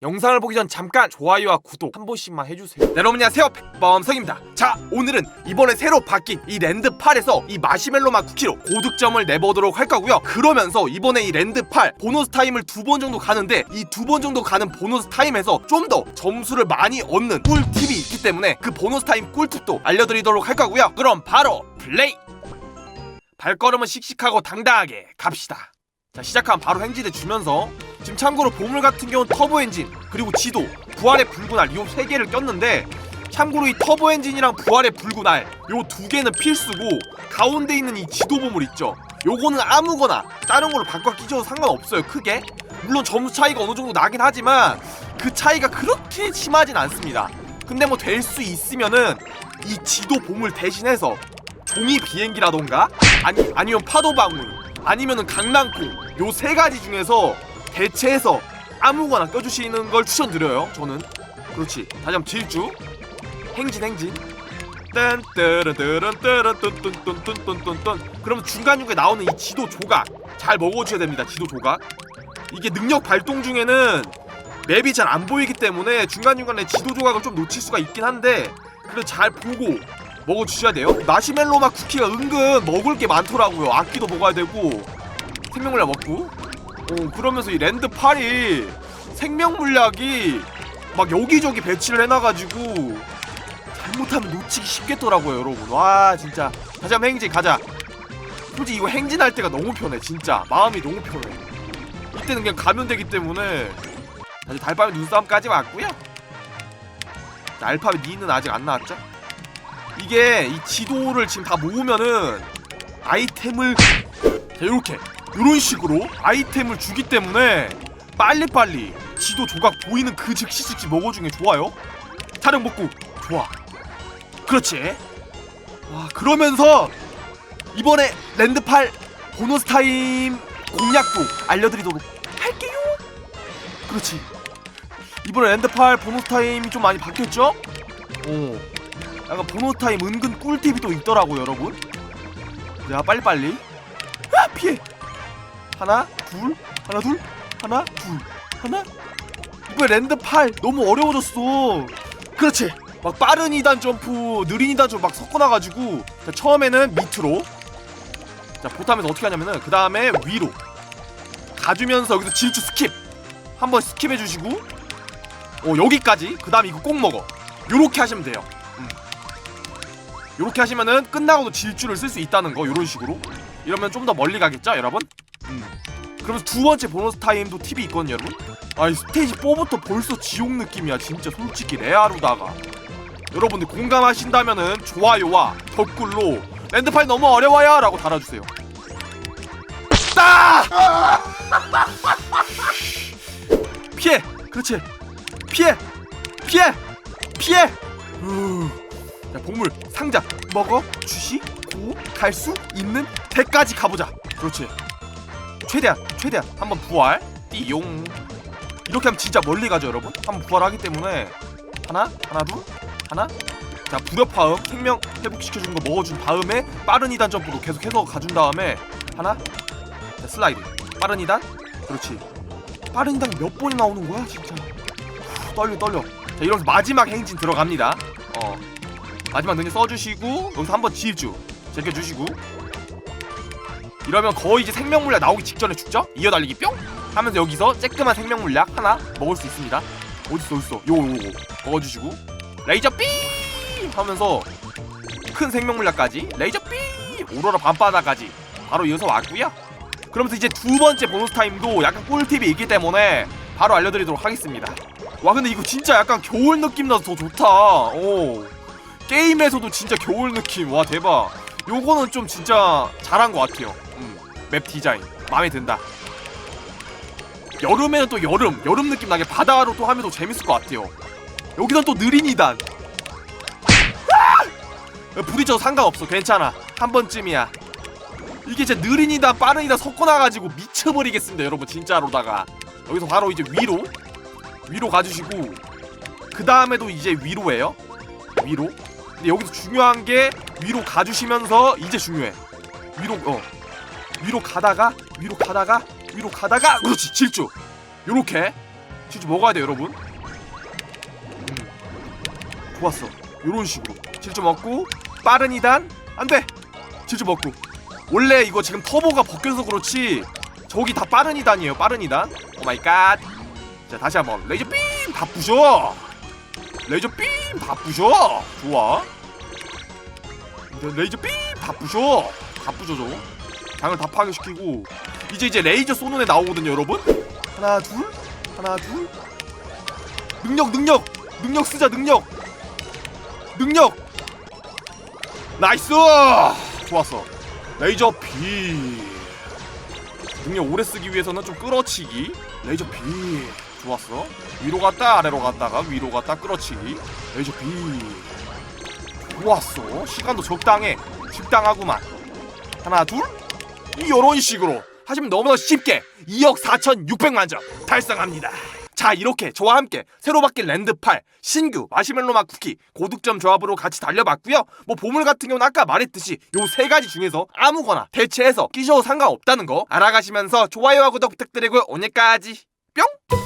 영상을 보기 전 잠깐 좋아요와 구독 한 번씩만 해주세요. 네, 여러분 안녕하세요. 백범석입니다. 자, 오늘은 이번에 새로 바뀐 이 랜드 8에서 이 마시멜로 맛 쿠키로 고득점을 내보도록 할 거고요. 그러면서 이번에 이 랜드 8 보너스 타임을 두 번 정도 가는데 이 두 번 정도 가는 보너스 타임에서 좀 더 점수를 많이 얻는 꿀팁이 있기 때문에 그 보너스 타임 꿀팁도 알려드리도록 할 거고요. 그럼 바로 플레이! 발걸음은 씩씩하고 당당하게 갑시다. 자 시작하면 바로 행진해 주면서 지금 참고로 보물 같은 경우는 터보 엔진 그리고 지도 부활의 불구날 요 세 개를 꼈는데 참고로 이 터보 엔진이랑 부활의 불구날 요 두 개는 필수고 가운데 있는 이 지도 보물 있죠? 요거는 아무거나 다른 걸로 바꿔 끼줘도 상관없어요 크게. 물론 점수 차이가 어느 정도 나긴 하지만 그 차이가 그렇게 심하진 않습니다. 근데 뭐 될 수 있으면은 이 지도 보물 대신해서 종이 비행기라던가 아니 아니면 파도 방울 아니면은 강낭콩 요 세 가지 중에서 대체해서 아무거나 껴주시는 걸 추천드려요 저는. 그렇지. 다시 한번 질주. 행진 행진. 딴따라따란 따란 뚠뚠뚠뚠뚠뚠뚠. 그러면 중간중간에 나오는 이 지도 조각 잘 먹어줘야 됩니다 지도 조각. 이게 능력 발동 중에는 맵이 잘 안 보이기 때문에 중간중간에 지도 조각을 좀 놓칠 수가 있긴 한데 그래도 잘 보고 먹어주셔야 돼요. 마시멜로 맛 쿠키가 은근 먹을 게 많더라고요. 악기도 먹어야 되고. 생명물약 먹고. 어, 그러면서 이 랜드 8이 생명물약이 막 여기저기 배치를 해놔가지고 잘못하면 놓치기 쉽겠더라고요 여러분. 와 진짜. 다시 한번 행진 가자. 솔직히 이거 행진할 때가 너무 편해 진짜. 마음이 너무 편해. 이때는 그냥 가면 되기 때문에. 다시 달밤에 눈싸움까지 왔고요. 자, 알파벳 니는 아직 안 나왔죠? 이게 이 지도를 지금 다 모으면은 아이템을 자 요렇게. 요런 식으로 아이템을 주기 때문에 빨리빨리 지도 조각 보이는 그 즉시 즉시 먹어주는 게 좋아요. 타령 먹고. 좋아. 그렇지. 와 그러면서 이번에 랜드8 보너스 타임 공략도 알려드리도록 할게요. 그렇지. 이번에 랜드8 보너스 타임이 좀 많이 바뀌었죠? 오 약간 보너스 타임 은근 꿀팁이 또 있더라고요 여러분. 자 빨리빨리. 아 피해! 하나 둘 하나 둘 하나 둘 하나? 이번에 랜드 8 너무 어려워졌어. 그렇지. 막 빠른 2단 점프 느린 2단 점프 막 섞어놔가지고 자, 처음에는 밑으로. 자 보탐에서 어떻게 하냐면은 그 다음에 위로. 가주면서 여기서 질주 스킵. 한번 스킵해주시고. 어 여기까지. 그 다음에 이거 꼭 먹어. 요렇게 하시면 돼요. 음. 요렇게 하시면은 끝나고도 질주를 쓸 수 있다는 거 요런 식으로. 이러면 좀 더 멀리 가겠죠 여러분? 음. 그러면서 두 번째 보너스 타임도 팁이 있거든요 여러분? 아이 스테이지 4부터 벌써 지옥 느낌이야 진짜 솔직히 레아루다가. 여러분들 공감하신다면은 좋아요와 댓글로 랜드파이 너무 어려워요! 라고 달아주세요. 따! 피해! 그렇지. 피해! 피해! 피해! 후. 자 보물 상자 먹어 주시 고 갈 수 있는 데까지 가보자. 그렇지. 최대한 최대한 한번 부활. 띠용. 이렇게 하면 진짜 멀리 가죠 여러분? 한번 부활하기 때문에. 하나 하나 둘 하나. 자 불협화음 생명 회복시켜주는 거 먹어준 다음에 빠른 2단 점프도 계속해서 가준 다음에 하나. 자 슬라이드. 빠른 2단. 그렇지. 빠른 2단 몇 번이 나오는 거야 진짜. 후, 떨려 떨려. 자 이러면서 마지막 행진 들어갑니다. 어 마지막 능력 써주시고 여기서 한번 질주 제껴주시고. 이러면 거의 이제 생명물약 나오기 직전에 죽죠? 이어달리기 뿅! 하면서 여기서 쬐끄만 생명물약 하나 먹을 수 있습니다. 어딨어 어딨어? 요거 요거 먹어주시고. 레이저 삐! 하면서 큰 생명물약까지. 레이저 삐! 오로라 밤바다까지. 바로 이어서 왔고요. 그러면서 이제 두 번째 보너스 타임도 약간 꿀팁이 있기 때문에 바로 알려드리도록 하겠습니다. 와 근데 이거 진짜 약간 겨울 느낌 나서 더 좋다. 오 게임에서도 진짜 겨울 느낌. 와 대박. 요거는 좀 진짜 잘한 것 같아요. 음, 맵 디자인. 마음에 든다. 여름에는 또 여름 여름 느낌 나게 바다로 또 하면 더 재밌을 것 같아요. 여기선 또 느린 이단. 아! 부딪혀도 상관없어. 괜찮아. 한 번쯤이야. 이게 진짜 느린 이단 빠른 이단 섞어놔가지고 미쳐버리겠습니다 여러분 진짜로다가. 여기서 바로 이제 위로. 위로 가주시고 그 다음에도 이제 위로예요. 위로 근데 여기서 중요한 게 위로 가주시면서 이제 중요해. 위로 어. 위로 가다가 위로 가다가 위로 가다가 그렇지 질주. 요렇게. 질주 먹어야 돼 여러분. 음. 좋았어. 요런 식으로. 질주 먹고 빠른 2단 안돼. 질주 먹고. 원래 이거 지금 터보가 벗겨서 그렇지 저기 다 빠른 2단이에요 빠른 2단. 오마이갓. 자 다시 한번. 레이저 빔다 부셔 레이저 빔다 부셔. 좋아. 레이저 부셔. 다 부셔 줘 장을 다 파괴시키고. 이제 이제 레이저 쏘는 애 나오거든요 여러분. 하나 둘. 하나 둘. 능력 능력. 능력 쓰자 능력. 능력. 나이스! 좋았어. 레이저 비 능력 오래 쓰기 위해서는 좀 끌어치기. 레이저 비 좋았어. 위로 갔다 아래로 갔다가 위로 갔다 끌어치기 레이저 비. 좋았어. 시간도 적당해. 적당하구만. 하나 둘. 이런 식으로. 하시면 너무나 쉽게. 2억 4,600만 점 달성합니다. 자 이렇게 저와 함께 새로 바뀐 랜드팔 신규 마시멜로 맛 쿠키 고득점 조합으로 같이 달려봤고요. 뭐 보물 같은 경우는 아까 말했듯이 요 세 가지 중에서 아무거나 대체해서 끼셔도 상관없다는 거 알아가시면서 좋아요와 구독 부탁드리고 오늘까지 뿅!